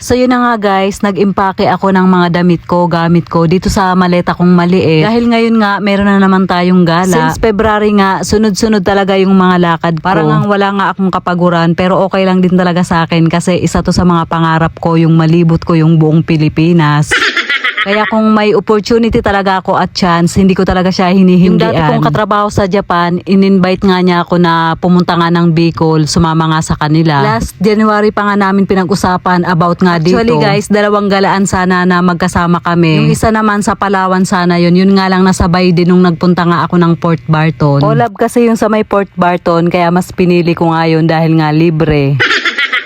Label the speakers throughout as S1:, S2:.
S1: So yun na nga guys, nag-impake ako ng mga damit ko, gamit ko dito sa maleta kong maliit. Dahil ngayon nga, meron na naman tayong gala. Since February nga, sunod-sunod talaga yung mga lakad ko. Parang nga wala nga akong kapaguran, pero okay lang din talaga sa akin kasi isa to sa mga pangarap ko, yung malibot ko yung buong Pilipinas. Kaya kung may opportunity talaga ako at chance, hindi ko talaga siya hinihindian. Yung dati kong katrabaho sa Japan, in-invite nga niya ako na pumunta nga ng Bicol, sumama nga sa kanila. Last January pa nga namin pinag-usapan about nga dito. Actually guys, dalawang galaan sana na magkasama kami. Yung isa naman sa Palawan sana yun. Yun nga lang nasabay din nung nagpunta nga ako ng Port Barton. Olab kasi yung sa may Port Barton, kaya mas pinili ko nga yun dahil nga libre.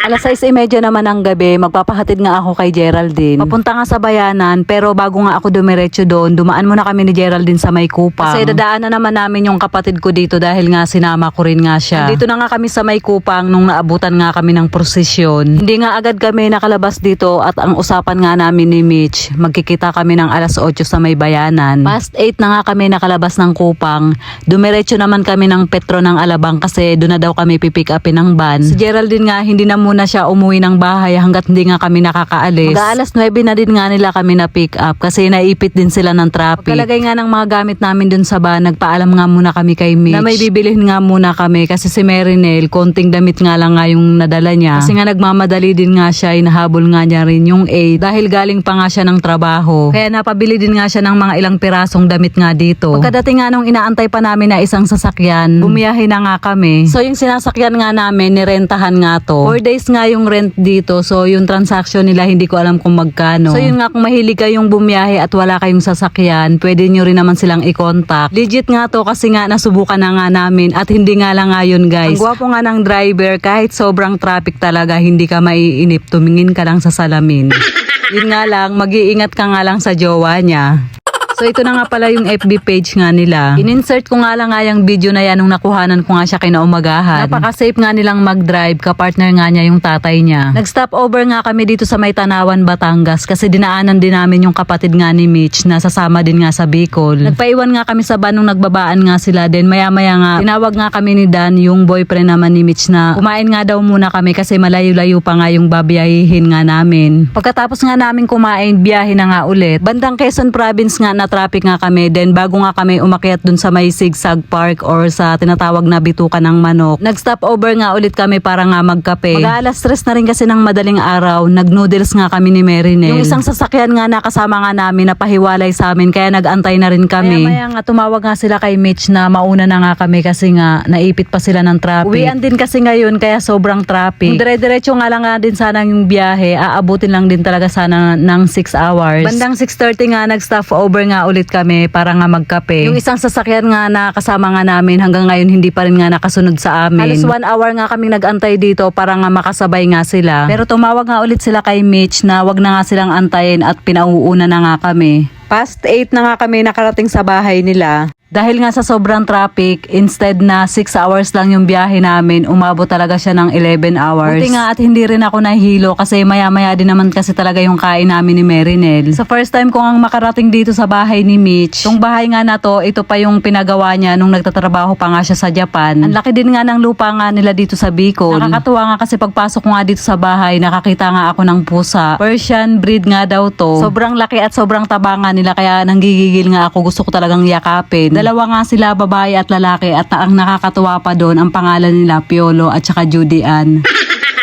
S1: Alas 6.30 naman ng gabi, magpapahatid nga ako kay Geraldine. Papunta nga sa bayanan, pero bago nga ako dumiretso doon, dumaan muna kami ni Geraldine sa may kupang. Kasi dadaanan naman namin yung kapatid ko dito dahil nga sinama ko rin nga siya. Dito na nga kami sa may kupang nung naabutan nga kami ng prosesyon. Hindi nga agad kami nakalabas dito at ang usapan nga namin ni Mitch, magkikita kami ng alas 8 sa may bayanan. Past 8 na nga kami nakalabas ng kupang. Dumiretso naman kami ng Petro ng Alabang kasi doon na daw kami pipick upin ng van. Si Geraldine nga hindi na muna siya umuwi ng bahay hanggat hindi nga kami nakakaalis. Mag alas 9 na din nga nila kami na pick up kasi naipit din sila ng traffic. Pagkalagay nga ng mga gamit namin dun sa van, nagpaalam nga muna kami kay Mitch. Na may bibilhin nga muna kami kasi si Marinel, konting damit nga lang nga yung nadala niya. Kasi nga nagmamadali din nga siya, inahabol nga niya rin yung aid dahil galing pa nga siya ng trabaho. Kaya napabili din nga siya ng mga ilang pirasong damit nga dito. Pagkadating nga nung inaantay pa namin na isang sasakyan, bumiyahe na nga kami. So yung sinasakyan nga namin, nirentahan nga to. Four days nga yung rent dito. So yung transaction nila, hindi ko alam kung magkano. So yun nga, kung mahilig kayong bumiyahe at wala kayong sasakyan, pwede nyo rin naman silang i-contact. Legit nga to kasi nga nasubukan na nga namin at hindi nga lang nga yun guys. Ang gwapo nga ng driver, kahit sobrang traffic talaga, hindi ka maiinip. Tumingin ka lang sa salamin. yun nga lang, mag-iingat ka nga lang sa jowa niya. So ito na nga pala yung FB page nga nila. In-insert ko nga lang nga yung video na yan nung nakuhanan ko nga siya kinaumagahan. Napaka-safe nga nilang mag-drive, kapartner nga niya yung tatay niya. Nag-stop over nga kami dito sa May Tanawan, Batangas kasi dinaanan din namin yung kapatid nga ni Mitch na sasama din nga sa Bicol. Nagpaiwan nga kami sa van nung nagbabaan nga sila din. Maya-maya nga, tinawag nga kami ni Dan, yung boyfriend naman ni Mitch na kumain nga daw muna kami kasi malayo-layo pa nga yung babiyahihin nga namin. Pagkatapos nga namin kumain, biyahe na nga ulit. Bandang Quezon Province nga na traffic nga kami. Then bago nga kami umakyat dun sa may Sigsag Park or sa tinatawag na bitukan ng manok. Nag-stop over nga ulit kami para nga magkape. Mag-alas stress na rin kasi ng madaling araw. Nag-noodles nga kami ni Merinel. Yung isang sasakyan nga nakasama nga namin na pahiwalay sa amin kaya nag-antay na rin kami. Maya, nga tumawag nga sila kay Mitch na mauna na nga kami kasi nga naipit pa sila ng traffic. Uwian din kasi ngayon kaya sobrang traffic. Dire-diretso nga lang nga din sana yung biyahe, aabutin lang din talaga sana ng 6 hours. Bandang 6.30 nga nag-stop over nga ulit kami para nga magkape. Yung isang sasakyan nga na kasama nga namin hanggang ngayon hindi pa rin nga nakasunod sa amin. Halos one hour nga kami nag-antay dito para nga makasabay nga sila. Pero tumawag nga ulit sila kay Mitch na wag na nga silang antayin at pinauuna na nga kami. Past 8 na nga kami nakarating sa bahay nila. Dahil nga sa sobrang traffic, instead na 6 hours lang yung biyahe namin, umabot talaga siya ng 11 hours. Buti nga at hindi rin ako nahihilo kasi maya-maya din naman kasi talaga yung kain namin ni Merinel. Sa first time ko nga makarating dito sa bahay ni Mitch, tong bahay nga na to, ito pa yung pinagawa niya nung nagtatrabaho pa nga siya sa Japan. Ang laki din nga ng lupa nga nila dito sa Bicol. Nakakatuwa nga kasi pagpasok nga dito sa bahay, nakakita nga ako ng pusa. Persian breed nga daw to. Sobrang laki at sobrang taba nga nila kaya nanggigigil nga ako. Gusto ko talagang yakapin. Dalawa nga sila, babae at lalaki at ang nakakatuwa pa doon, ang pangalan nila Piolo at saka Judy Ann.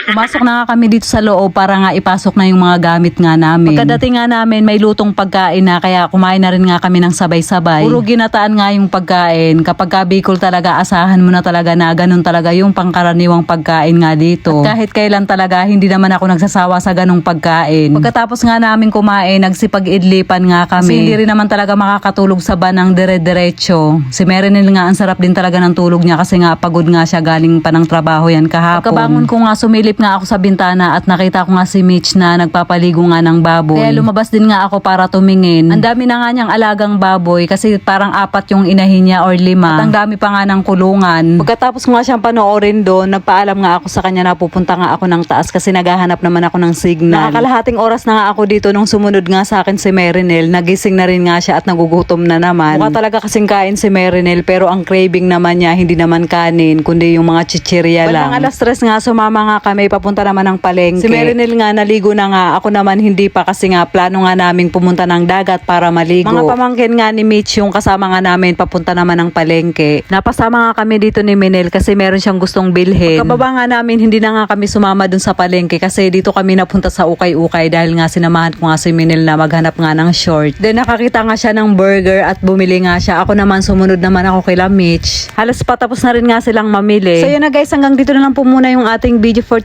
S1: Pumasok na nga kami dito sa loob para nga ipasok na yung mga gamit nga namin. Pagkadating nga namin, may lutong pagkain na kaya kumain na rin nga kami ng sabay-sabay. Puro ginataan nga yung pagkain. Kapag ka Bicol talaga, asahan mo na talaga na ganun talaga yung pangkaraniwang pagkain nga dito. At kahit kailan talaga, hindi naman ako nagsasawa sa ganung pagkain. Pagkatapos nga namin kumain, nagsipag-idlipan nga kami. Kasi hindi rin naman talaga makakatulog sa banang dire-diretso. Si Merenil nga, ang sarap din talaga ng tulog niya kasi nga pagod nga siya galing pa ng trabaho yan kahapon. Pagkabangon ko nga, sumilip nga ako sa bintana at nakita ko nga si Mitch na nagpapaligo nga ng baboy. Kaya lumabas din nga ako para tumingin. Ang dami na nga niyang alagang baboy kasi parang apat yung inahin niya or lima. At ang dami pa nga ng kulungan. Pagkatapos ko nga siyang panoorin doon, nagpaalam nga ako sa kanya na pupunta nga ako ng taas kasi naghahanap naman ako ng signal. Nakakalahating oras na nga ako dito nung sumunod nga sa akin si Merinel. Nagising na rin nga siya at nagugutom na naman. Mukha talaga kasing kain si Merinel pero ang craving naman niya hindi naman kanin kundi yung mga chichirya lang. Bandang alas tres nga sumama nga kami kami papunta naman ng palengke. Si Merinel nga naligo na nga. Ako naman hindi pa kasi nga plano nga naming pumunta ng dagat para maligo. Mga pamangkin nga ni Mitch yung kasama nga namin papunta naman ng palengke. Napasama nga kami dito ni Minel kasi meron siyang gustong bilhin. Pagkababa nga namin hindi na nga kami sumama dun sa palengke kasi dito kami napunta sa ukay-ukay dahil nga sinamahan ko nga si Minel na maghanap nga ng short. Then nakakita nga siya ng burger at bumili nga siya. Ako naman sumunod naman ako kay La Mitch. Halos patapos na rin nga silang mamili. So yun na guys, hanggang dito na lang po muna yung ating video for